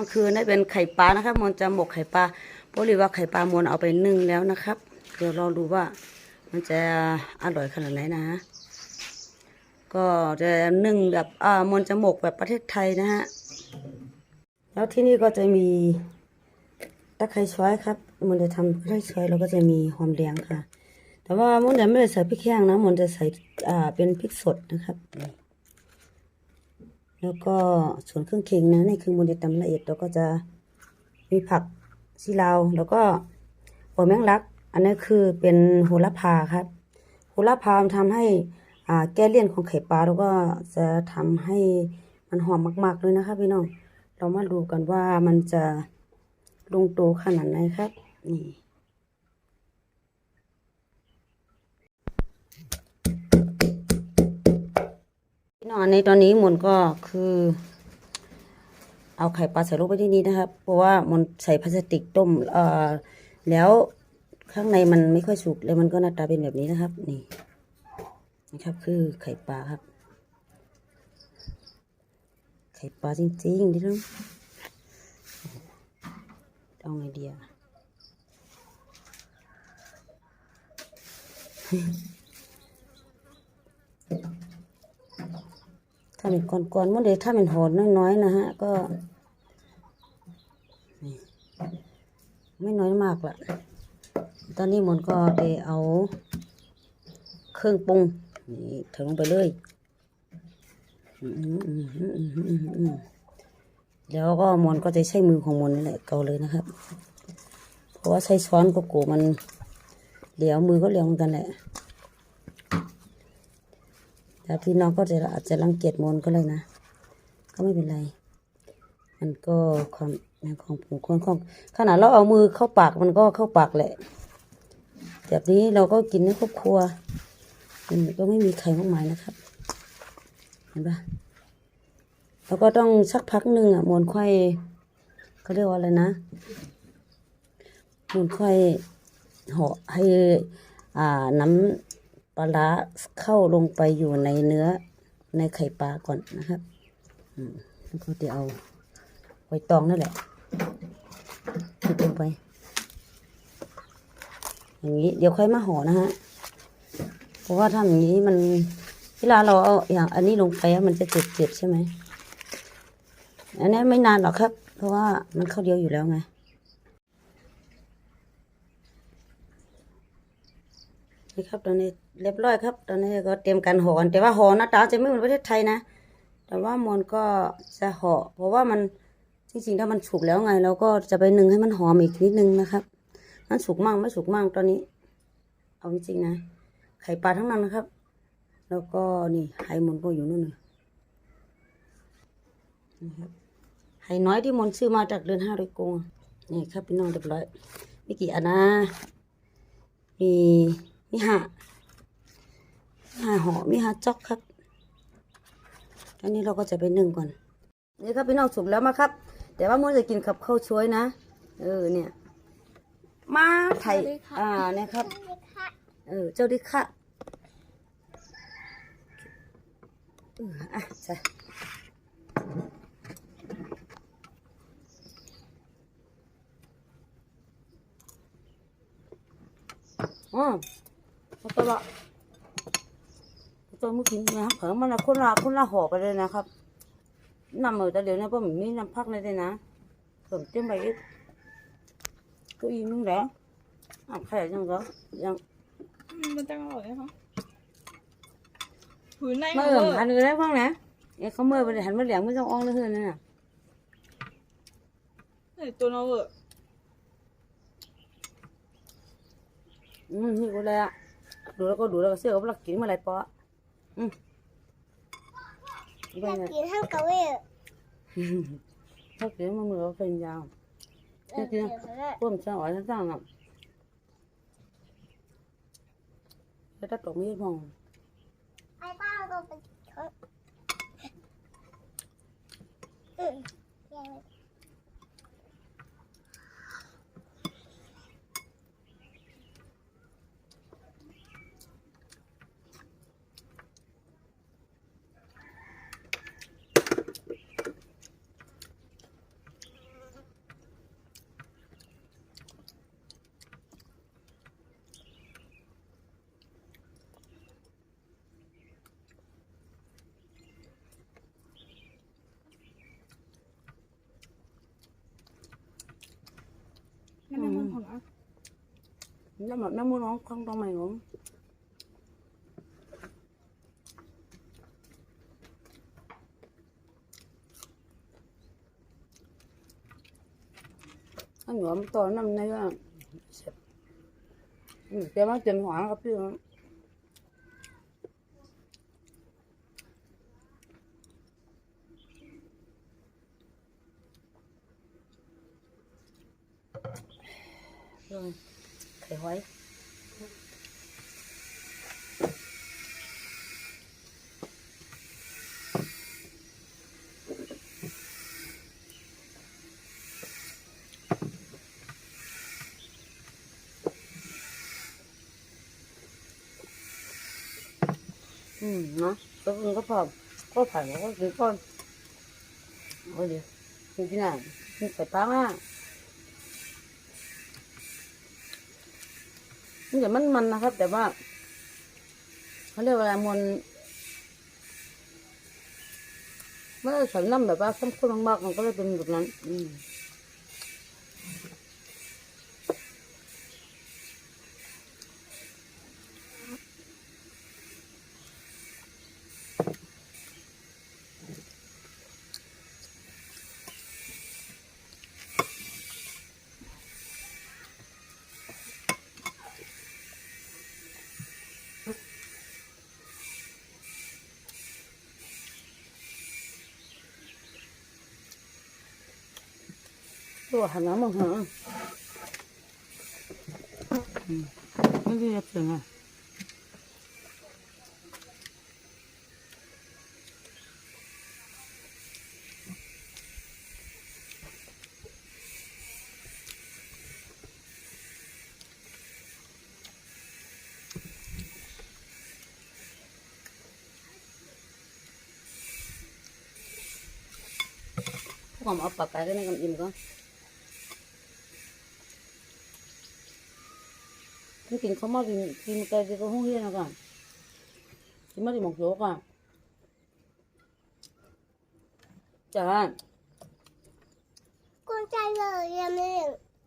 องคือได้เป็นไข่ปลานะครับมนจะหมกไข่ปลาเพราะเรียกว่าไข่ปลามนเอาไปนึ่งแล้วนะครับ เดี๋ยวลองดูว่ามันจะอร่อยขนาดไหนนะฮะก็จะนึ่งแบบอ่ามนจะหมกแบบประเทศไทยนะฮะแล้วที่นี่ก็จะมีตะไคร้ช้อยครับมันจะทำตะไคร้ช้อยแล้วก็จะมีหอมแดงค่ะ แต่ว่ามันจะไม่ได้ใส่พริกแห้งนะมันจะใส่อ่าเป็นพริกสดนะครับ แล้วก็ส่วนเครื่องเคียงนะนี่คือมันจะตำละเอียดแล้วก็จะมีผักซีลาวแล้วก็หัวแมงลัก อันนี้คือเป็นโหระพาครับโหระพามันทำให้อ่าแก้เลี่ยนของไข่ปลาแล้วก็จะทำให้มันหอมมาก ๆ เลยนะครับพี่น้อง เรามาดูกันว่ามันจะลงตัวขนาดไหนครับ นี่ นองในตอนนี้หมนก็คือ เอาไข่ปลาใส่ลงไปที่นี้นะครับ เพราะว่ามันใส่พลาสติกต้มเอ่อแล้วข้างในมันไม่ค่อยสุกแล้วมันก็หน้าตาเป็นแบบนี้นะครับนี่นะครับ คือไข่ปลาครับ ไข่ปลาจริงๆดิลุงเอาไงเดีอะถ้าเป็นก้อนๆมันเดี๋ยวถ้าเป็นหอนน้อยๆนะฮะ ก็ไม่น้อยมากละตอนนี้หมนก็ได้เอา เครื่องปรุงนี่เถิงลงไปเลยแล้วก็หมนก็จะใช้มือของมนนี่แหละเกาเลยนะครับ เพราะว่าใช้ช้อนก็โกมันเหลียวมือก็เหลียวเหมือนกันแหละ แต่พี่น้องก็จะอาจจะรังเกียจมนก็เลยนะ ก็ไม่เป็นไร มันก็ความของผมคนของขนาดเราเอามือเข้าปากมันก็เข้าปากแหละ แบบนี้เราก็กินในครอบครัวมันก็ไม่มีใครมากมายนะครับ เห็นปะแล้วก็ต้องสักพักหนึ่งอะมวนค่อยเขาเรียกว่าอะไรนะมวนค่อยห่อให้อ่าน้ำ ลาร้าเข้าลงไปอยู่ในเนื้อในไข่ปลาก่อนนะครับอืมแล้วก็เดี๋ยวเอาไว้ตองนั่นแหละติดลงไป อย่างนี้เดี๋ยวค่อยมาห่อนะฮะ เพราะว่าถ้าอย่างนี้มันเวลาเราเอาอย่างอันนี้ลงไปมันจะเจ็บๆใช่ไหมอันนี้ไม่นานหรอกครับ เพราะว่ามันเข้าเดียวอยู่แล้วไงีครับตอนนี้เรียบร้อยครับ ตอนนี้ก็เตรียมการห่อกันแต่ว่าห่อหน้าตาจะไม่เหมือนประเทศไทยนะ แต่ว่ามันก็จะห่อเพราะว่ามันจริงๆถ้ามันสุกแล้วไงเราก็จะไปนึ่งให้มันหอมอีกนิดนึงนะครับมันสุกมั่งไม่สุกมั่งตอนนี้ เอาจริงๆนะไข่ปลาทั้งนั้นนะครับ แล้วก็นี่ไข่มนก็อยู่นู่นเลยนะครับไข่น้อยที่มนซื้อมาจากเดือนห้าร้อยกงนี่ครับพี่น้องเรียบร้อยมีกี่อันนะมี มีห้ามีห้าห่อมีห้าจอกครับอันนี้เราก็จะไปนึ่งก่อนนี่ครับพี่น้องสุกแล้วมาครับ แต่ว่ามนจะกินกับข้าวช่วยนะ เออเนี่ย มาไทยอ่าเนี่ยครับ เออเจ้าดิค่ะเอออะใช่อ๋อแล้ว ก็ละตัวมุกินนะครับเผื่อมันละคนละคนละห่อไปเลยนะครับน้ำมือแต่เดี๋ยวนี้เพราะมันมีน้ำพักเลยด้วยนะเพิ่มเติมไปอีกก็อีกนึงแล้วอะใครยังก็ยังมันจะอร่อยไหมคะผืนใน mà เอ ẩm อ hành người đấy không nè em không mơ về hành mới lẻo mới trong on nó hơn nữa nè เฮ้ยตัวเราเออ ừ như cô đây ạ đủ là cô đủ là xưa có là kín mà lại có ừ đi อยา đây ก này กินข้าวกะเว้ย sao kín mà mưa có phình vào อยากกินข้าวกะ cô làm sao ở nó sao ạ cái đất tổ miết phòng ไอ้ป้าก็ไปเขาเออของนะน้ำหนักน้ำมือน้องข้างตรงไหนน้องอันหนูมันต่อน้ำในก็เสร็จอืมเดี๋ยวมาเต็มหัวกับ พี่น้องเลยไข่หอยอืมเนาะก็กินก็พอก็ผ่านก็กินก่อนโอ้ยเดี๋ยวกินที่ไหนกินไข่ปลาอะมัน จะมันมันนะครับ แต่ว่าเขาเรียกว่าอะไรมันเมื่อใส่น้ำแบบว่าเข้มข้นมากๆมันก็เลยเป็นแบบนั้น อืม ตัวหันน้ำมันหาอืมไม่ได้รับเสียงอะ พวกผ มเอาปากไก่ก็ในกำอิ่มก็นี่กินข้าวมากินกินไก่ที่ก็ห้องเฮียนะกันกินมาที่หมกโยกอะจ้า กวนใจเลยยังไม่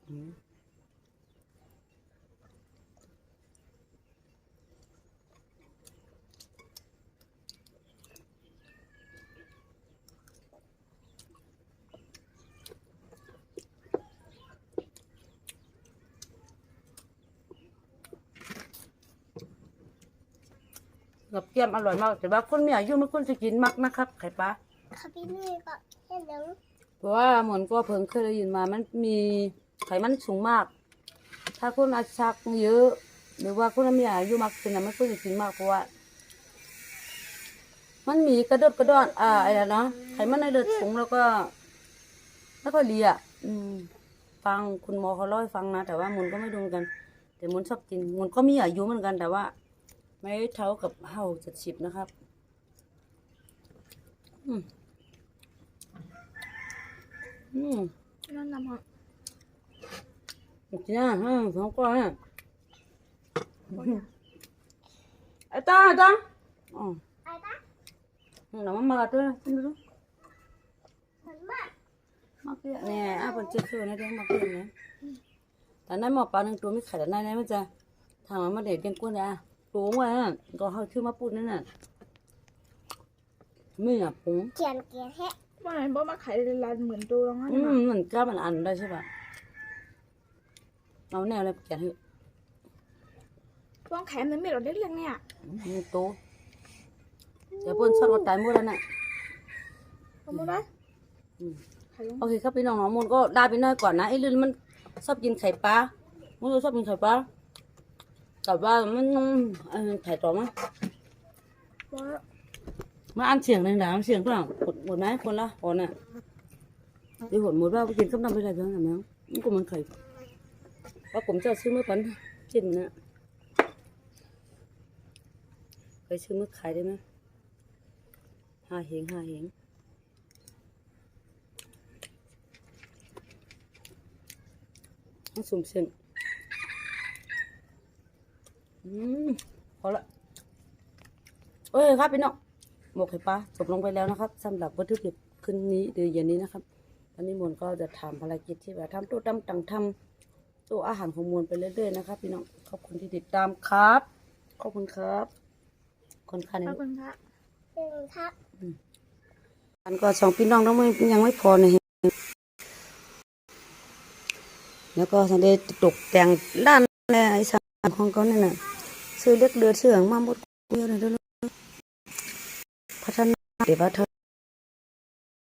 อืม กับเกี๊ยมอร่อยมาก แต่ว่าคนมีอายุไม่ควรจะกินมากนะครับไข่ปลาขับพี่นี่ก็เห็นแล้วเพราะว่าเหมือนก็เพิ่งเคยได้ยินมามันมีไขมันสูงมาก ถ้าคนอาชักเยอะ หรือว่าคนมีอายุมากขึ้นนะไม่ควรจะกินมากเพราะว่า มันมีกระดดกระดอนอ่าอะไรนะไขมันในเลือดสูงแล้วก็แล้วก็ดีอะอืม ฟังคุณหมอเขาเล่าให้ฟังนะแต่ว่ามุนก็ไม่ดูเหมือนกัน แต่มุนชอบกินมุนก็มีอายุเหมือนกันแต่ว่า ไม่เท่ากับเฮาจะฉิบนะครับ อืม อืมนั่นนำค่ะจริงอะฮะสองก้อนอะไอ้ตาไอ้ตาอ๋อไอ้ตาน้ำมันมาตัวนี่ดูเหมือนมากมากเลยเนี่ยอะเป็นเจ้าตัวนะเด็กมากเลยเนี่ยแต่นั่นหมอปลาหนึ่งตัวไม่ขาดแต่นั่นมันจะทางมันมาเด็ดเลี้ยงกุ้งเลยอะ ตัวว่าก็เขาชื่อมาพูดนั่นน่ะไม่อะปุ๋งเขียนเขียนแฮะว่าไหนบอกมาขายในร้านเหมือนตัวแล้วงั้นอืนะมมันกล้ามันอันได้ใช่ป่ะเอาแนวอะไรไปแกะให้พวงแขนมันไม่หรอเล็กๆเนี่ยมีโตเดี๋ยวเพิ่นชดก็ตายหมดแล้วน่ะเอามาได้อืมขายลงโอเคครับพี่น้องน้องมูลก็ลาไปหน้อยก่อนนะไอ้ลื่นมันชอบกินไข่ปลามูลชอบกินไข่ปลา แต่ว่ามันเออไข่ต่อมั้ยว่ามาอันเสียงหนึ่งด่าเสียงเปล่าหมดหมดไหมคนละคนน่ะดี๋ยวหดหมดว่าไปกินส้มตำไปอะไรบ้างนะแมวมันก็มันไข่ว่าผมจะซื้อเมื่อปันจิ้นนะไปซื้อเมื่อขายได้ไหมห้าเหงห้าเหงมันสุ่มเสียง อืมพอละโอเคครับพี่น้องหมกไข่ปลาจบลงไปแล้วนะครับสำหรับวัตถุดิบคืนนี้หรือเย็นนี้นะครับตอนนี้มนต์ก็จะทำภารกิจที่แบบทำตู้ตำตังทตัวอาหารของมวลไปเรื่อยๆนะครับ พี่น้องขอบคุณที่ติดตามครับขอบคุณครับคนคันขอบคุณครับหนึ่งครับอันก็สองพี่น้องต้องไม่ยังไม่พอนะฮะแล้วก็ทันได้ตกแต่งด้านในไอ้สารของเขาเนี่ยนะ ซื้อเลือกเดือดเสืองมาหมดเดียวเลยเด้อพัฒนาเดี๋ยวว่าเธอ